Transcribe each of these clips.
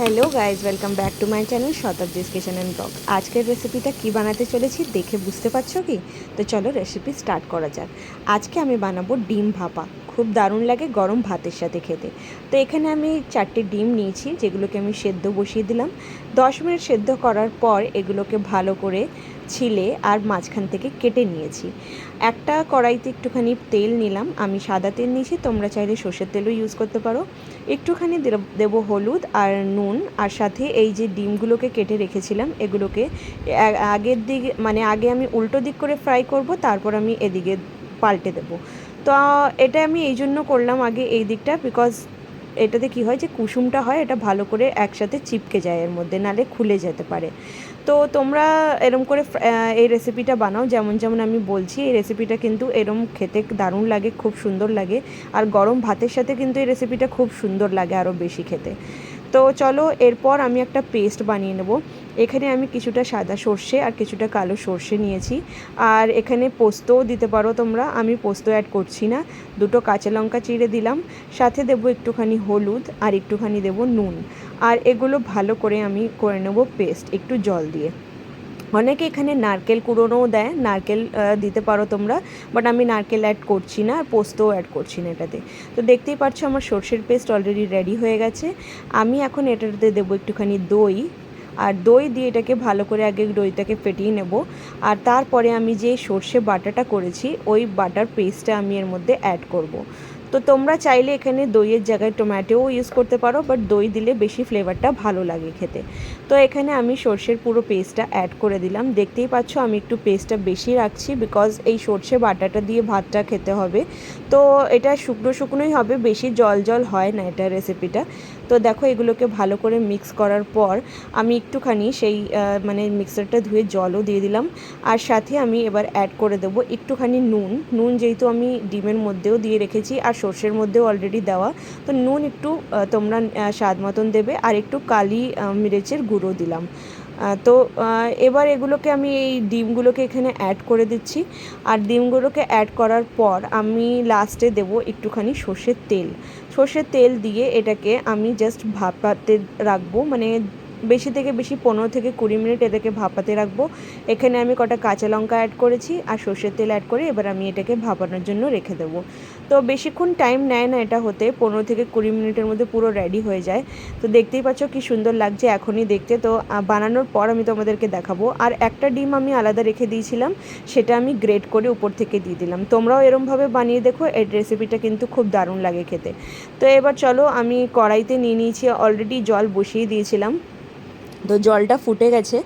Hello guys welcome back to my channel Shatabdi's kitchen and blog আজকের রেসিপিটা কি বানাতে চলেছি দেখে বুঝতে পারছ কি? তো চলো রেসিপি স্টার্ট করা যাক। আজকে আমি বানাবো ডিম ভাপা। খুব দারুণ লাগে গরম ভাতের সাথে খেতে। তো এখানে আমি চারটে ডিম নিয়েছি, যেগুলোকে আমি সেদ্ধ বসিয়ে দিলাম। দশ মিনিট সেদ্ধ করার পর এগুলোকে ভালো করে ছিলে আর মাঝখান থেকে কেটে নিয়েছি। একটা কড়াইতে একটুখানি তেল নিলাম, আমি সাদা তেল নিয়েছি, তোমরা চাইলে সর্ষের তেলও ইউজ করতে পারো। একটুখানি দেব- হলুদ আর নুন, আর সাথে এই যে ডিমগুলোকে কেটে রেখেছিলাম, এগুলোকে আগের দিকে মানে আগে আমি উল্টো দিক করে ফ্রাই করব, তারপর আমি এদিকে পাল্টে দেবো। তো, এটা আমি এই জন্য করলাম আগে এই দিকটা বিকজ এটাতে কি হয় যে কুসুমটা হয়, এটা ভালো করে একসাথে চিপকে যায় এর মধ্যে, নালে খুলে যেতে পারে। তো তোমরা এরম করে এই রেসিপিটা বানাও, যেমন যেমন আমি বলছি, এই রেসিপিটা কিন্তু এরম খেতে দারুণ লাগে, খুব সুন্দর লাগে। আর গরম ভাতের সাথে কিন্তু এই রেসিপিটা খুব সুন্দর লাগে আরও বেশি খেতে। তো চলো, এরপর আমি একটা পেস্ট বানিয়ে নেব। এখানে আমি কিছুটা সাদা সর্ষে আর কিছুটা কালো সর্ষে নিয়েছি। আর এখানে পোস্তও দিতে পারো তোমরা, আমি পোস্ত অ্যাড করছি না। দুটো কাঁচা লঙ্কা চিড়ে দিলাম, সাথে দেবো একটুখানি হলুদ আর একটুখানি দেবো নুন। আর এগুলো ভালো করে আমি করে নেব পেস্ট একটু জল দিয়ে। অনেকে এখানে নারকেল কুড়োনোও দেয়, নারকেল দিতে পারো তোমরা বাট আমি নারকেল অ্যাড করছি না, আর পোস্তও অ্যাড করছি না এটাতে। তো দেখতেই পাচ্ছ আমার সর্ষের পেস্ট অলরেডি রেডি হয়ে গেছে। আমি এখন এটাতে দেবো একটুখানি দই আর দই দিয়ে এটাকে ভালো করে আগে দইটাকে ফেটিয়ে নেব। আর তারপরে আমি যে সর্ষে বাটাটা করেছি, ওই বাটার পেস্টটা আমি এর মধ্যে অ্যাড করব। তো তোমরা চাইলে এখানে দইয়ের জায়গায় টমেটোও ইউজ করতে পারো বাট দই দিলে বেশি ফ্লেভারটা ভালো লাগে খেতে। তো এখানে আমি সর্ষের পুরো পেস্টটা অ্যাড করে দিলাম। দেখতেই পাচ্ছ আমি একটু পেস্টটা বেশি রাখছি বিকজ এই সর্ষে বাটাটা দিয়ে ভাতটা খেতে হবে। তো এটা শুকনো শুকনোই হবে, বেশি জল জল হয় না এটা রেসিপিটা তো দেখো এগুলোকে ভালো করে মিক্স করার পর আমি একটুখানি সেই মানে মিক্সারটা ধুয়ে জলও দিয়ে দিলাম। আর সাথে আমি এবার অ্যাড করে দেবো একটুখানি নুন। নুন যেহেতু আমি ডিমের মধ্যেও দিয়ে রেখেছি আর সর্ষের মধ্যেও অলরেডি দেওয়া। তো নুন একটু তোমরা স্বাদ মতন দেবে। আর একটু কালি মিরেচের গুঁড়ো দিলাম। তো এবার এগুলোকে আমি এই ডিমগুলোকে এখানে অ্যাড করে দিচ্ছি। আর ডিমগুলোকে অ্যাড করার পর আমি লাস্টে দেবো একটুখানি সর্ষের তেল। সর্ষের তেল দিয়ে এটাকে আমি জাস্ট ভাপাতে রাখব। মানে বেশি থেকে বেশি পনেরো থেকে কুড়ি মিনিট এটাকে ভাপাতে রাখব। এখানে আমি কটা কাঁচা লঙ্কা অ্যাড করেছি। আর সর্ষের তেল অ্যাড করে এবার আমি এটাকে ভাপানোর জন্য রেখে দেবো। তো বেশিক্ষণ টাইম নেয় না এটা হতে। পনেরো থেকে কুড়ি মিনিটের মধ্যে পুরো রেডি হয়ে যায়। তো দেখতেই পাচ্ছ কি সুন্দর লাগছে এখনই দেখতে। তো বানানোর পর আমি তোমাদেরকে দেখাবো। আর একটা ডিম আমি আলাদা রেখে দিয়েছিলাম। সেটা আমি গ্রেট করে উপর থেকে দিয়ে দিলাম। তোমরাও এরমভাবে বানিয়ে দেখো এই রেসিপিটা কিন্তু খুব দারুণ লাগে খেতে। তো এবার চলো, আমি কড়াইতে নিয়ে নিয়েছি অলরেডি জল বসিয়ে দিয়েছিলাম। তো জলটা ফুটে গেছে।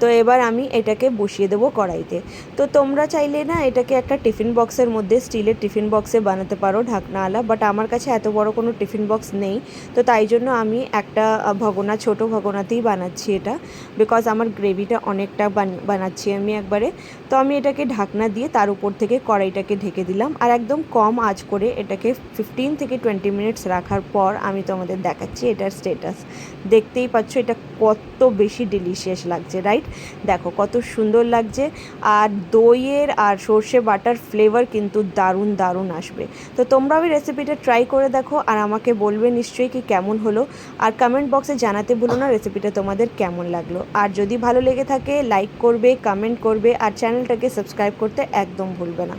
তো এবার আমি এটাকে বসিয়ে দেবো কড়াইতে। তো তোমরা চাইলে না এটাকে একটা টিফিন বক্সের মধ্যে স্টিলের টিফিন বক্সে বানাতে পারো ঢাকনাওয়ালা বাট আমার কাছে এত বড় কোনো টিফিন বক্স নেই। তো তাই জন্য আমি একটা ভগোনা, ছোট ভগোনাতেই বানাচ্ছি এটা বিকজ আমার গ্রেভিটা অনেকটা বান- বানাচ্ছি আমি একবারে। তো আমি এটাকে ঢাকনা দিয়ে তার উপর থেকে কড়াইটাকে ঢেকে দিলাম, আর একদম কম আঁচ করে এটাকে ফিফটিন থেকে টোয়েন্টি মিনিটস রাখার পর আমি তোমাদের দেখাচ্ছি এটার স্টেটাস দেখতেই পাচ্ছ এটা কত বেশি ডিলিশিয়াস লাগছে রাইট দেখো কত সুন্দর লাগছে। আর দইয়ের আর সর্ষে বাটার ফ্লেভার কিন্তু দারুণ দারুণ আসবে। তো তোমরাও এই রেসিপিটা ট্রাই করে দেখো আর আমাকে বলবে নিশ্চয়ই কি কেমন হলো। আর কমেন্ট বক্সে জানাতে ভুলো না রেসিপিটা তোমাদের কেমন লাগল। আর যদি ভালো লেগে থাকে লাইক করবে কমেন্ট করবে আর চ্যানেলটাকে সাবস্ক্রাইব করতে একদম ভুলবে না।